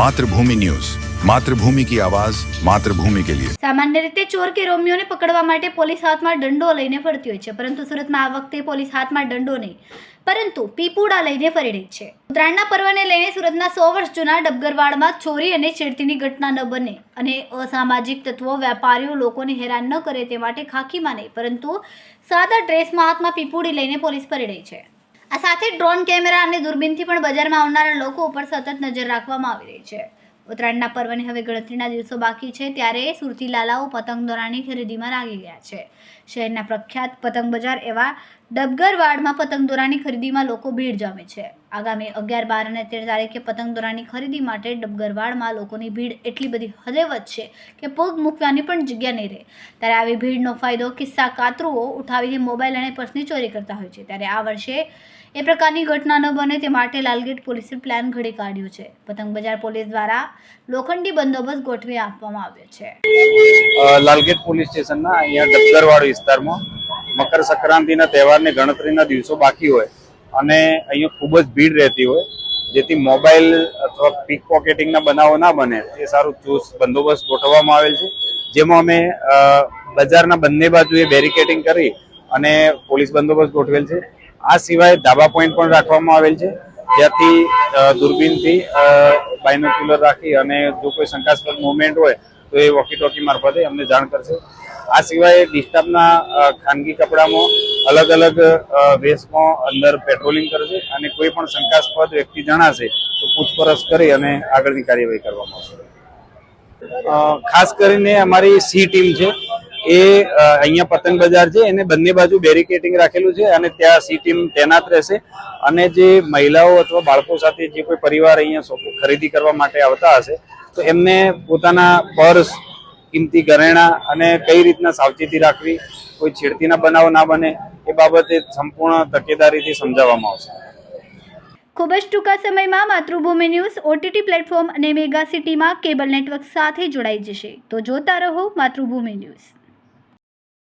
Mathrubhumi news. Mathrubhumi કી આવાજ, માતૃભૂમિ કે લિયે. સામાન્ય રીતે ચોર કે રોમિયોને પકડવા માટે પોલીસ હાથમાં દંડો લઈને ફરતી હોય છે, પરંતુ સુરતમાં આ વખતે પોલીસ હાથમાં દંડો નહીં. પરંતુ પીપુડા લઈને ફરી રહી છે. ઉત્તરાયણના પર્વને લઈને સુરતના સો વર્ષ જૂના ડબગરવાડમાં ચોરી અને છેડતીની ઘટના ન બને અને અસામાજિક તત્વો, વેપારીઓ લોકોને હેરાન ન કરે તે માટે ખાખીમાં નહીં, પરંતુ સાદા ડ્રેસમાં હાથમાં પીપુડી લઈને પોલીસ ફરી રહી છે. આ સાથે ડ્રોન કેમેરા અને દૂરબીનથી પણ બજારમાં આવનારા લોકો ઉપર સતત નજર રાખવામાં આવી રહી છે. ઉત્તરાયણના પર્વની હવે ગણતરીના દિવસો બાકી છે ત્યારે સુરતી લાલાઓ પતંગ દોરાની ખરીદીમાં લાગી ગયા છે. શહેરના પ્રખ્યાત પતંગ બજાર એવા ડબગરવાડમાં પતંગ દોરાની ખરીદીમાં લોકો ભીડ જમે છે. આગામી અગિયાર, બાર અને તેર તારીખે પતંગ દોરાની ખરીદી માટે ડબગરવાડમાં લોકોની ભીડ એટલી બધી હદે વધશે કે પગ મૂકવાની પણ જગ્યા નહીં રહે. ત્યારે આવી ભીડનો ફાયદો કિસ્સા કાતરુઓ ઉઠાવીને મોબાઈલ અને પર્સની ચોરી કરતા હોય છે. ત્યારે આ વર્ષે એ પ્રકારની ઘટના ન બને તે માટે લાલગેટ પોલીસે પ્લાન ઘડી કાઢ્યો છે. પતંગ બજાર પોલીસ દ્વારા લોખંડી બંદોબસ્ત ગોઠવી આપવામાં આવ્યો છે. લાલગેટ પોલીસ સ્ટેશનના અહીંયા ડબગરવાડ વિસ્તારમાં મકર સંક્રાંતિના તહેવારની ગણતરીના દિવસો બાકી હોય. અને અહીંયા ખૂબ જ ભીડ રહેતી હોય, જેથી મોબાઈલ અથવા પીક પોકેટિંગના બનાવો ના બને. એ સારું ચુસ્ત બંદોબસ્ત ગોઠવવામાં આવેલ છે. જેમાં અમે બજારના બંને બાજુએ બેરિકેડિંગ કરી અને પોલીસ બંદોબસ્ત ગોઠવેલ છે. આ સિવાય ધાબા પોઈન્ટ પણ રાખવામાં આવેલ છે. જ્યાંથી દૂરબીનથી બાયનોક્યુલર રાખી અને જો કોઈ શંકાસ્પદ મુવમેન્ટ હોય, તો એ વોકી ટોકી મારફતે અમને જાણ કરશે. આ સિવાય ડિસ્ટર્બના ખાનગી કપડામાં અલગ અલગ વેશમાં અંદર પેટ્રોલિંગ કરશે અને કોઈ પણ શંકાસ્પદ વ્યક્તિ જણાશે તો પૂછપરછ કરી અને આગળની કાર્યવાહી કરવામાં આવશે. ખાસ કરીને અમારી સી ટીમ છે, એ અહીંયા પતંગ બજાર છે, એને બંને બાજુ બેરિકેટિંગ રાખેલું છે અને ત્યાં સી ટીમ તૈનાત રહેશે અને જે મહિલાઓ અથવા બાળકો સાથે જે કોઈ પરિવાર અહીંયા ખરીદી કરવા માટે આવતા હશે, તો એમને પોતાના પર્સ, કિંમતી ઘરેણા અને કઈ રીતના સાવચેતી રાખવી, કોઈ છેડતીના બનાવ ના બને બાબતે સંપૂર્ણ તકેદારીથી સમજાવવામાં આવશે. ખૂબ જ ટૂંકા સમયમાં માતૃભૂમિ ન્યૂઝ ઓટીટી પ્લેટફોર્મ અને મેગા સિટીમાં કેબલ નેટવર્ક સાથે જોડાઈ જશે. તો જોતા રહો માતૃભૂમિ ન્યૂઝ.